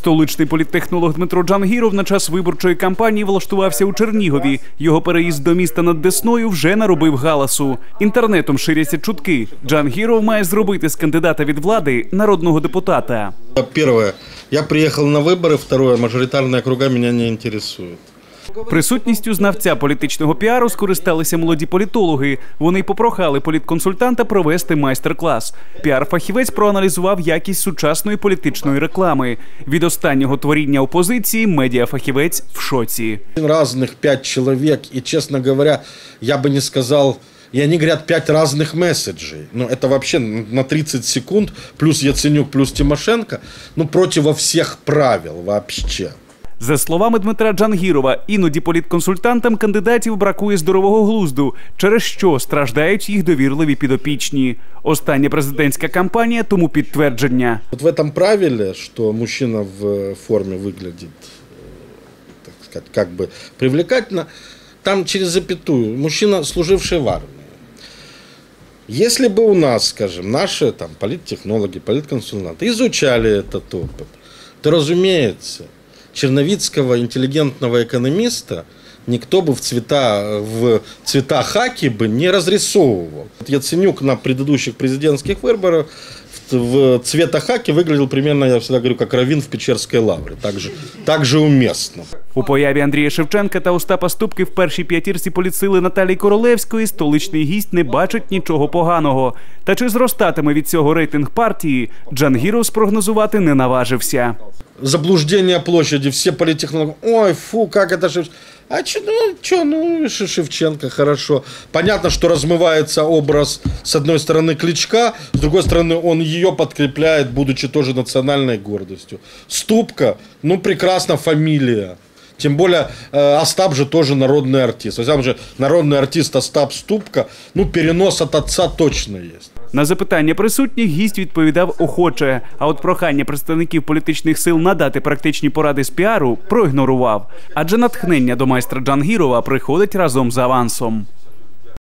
Столичний політтехнолог Дмитро Джангіров на час виборчої кампанії влаштувався у Чернігові. Його переїзд до міста над Десною вже наробив галасу. Інтернетом ширяться чутки. Джангіров має зробити з кандидата від влади народного депутата. Первое, я приехал на выборы. Второе, мажоритарные округа меня не интересуют. Присутністю знавця політичного піару скористалися молоді політологи. Вони й попрохали політконсультанта провести майстер-клас. Піар-фахівець проаналізував якість сучасної політичної реклами. Від останнього творіння опозиції медіафахівець в шоці. Разных пять человек, и, честно говоря, я бы не сказал, и они говорят пять разных месседжей. Ну, это вообще на 30 секунд, плюс Яценюк, плюс Тимошенко, ну, против всех правил вообще. За словами Дмитра Джангірова, іноді політконсультантам кандидатів бракує здорового глузду, через що страждають їх довірливі підопічні. Остання президентська кампанія тому підтвердження. Вот в этом правиле, что мужчина в форме выглядит, э, так сказать, как бы привлекательно, там через запятую мужчина, служивший в армии. Если бы у нас, скажем, наши там, политтехнологи, политконсультанты изучали этот опыт, то, разумеется, черновицкого интеллигентного экономиста никто бы в цвета, в цвета хаки бы не разрисовывал. Яценюк на предыдущих президентских выборах в, хаки выглядел примерно, я всегда говорю, как Равин в Печерской лавре. Так же, так же уместно. У появі Андрія Шевченка та Остапа Ступки в першій п'ятірці поліцили Наталії Королевської столичний гість не бачить нічого поганого. Та чи зростатиме від цього рейтинг партії, Джангіров спрогнозувати не наважився. Заблуждение площади, все политтехнологи, ой, фу, как это Шевченко. А че, ну, че, ну, Шевченко, хорошо. Понятно, что размывается образ, с одной стороны, Кличка, с другой стороны, он ее подкрепляет, будучи тоже национальной гордостью. Ступка, ну, прекрасно, фамилия. Тем более, э, Остап же тоже народный артист. Во всяком же, народный артист Остап Ступка, ну, перенос от отца точно есть. На запитання присутніх гість відповідав охоче. А от прохання представників політичних сил надати практичні поради з піару проігнорував. Адже натхнення до майстра Джангірова приходить разом з авансом.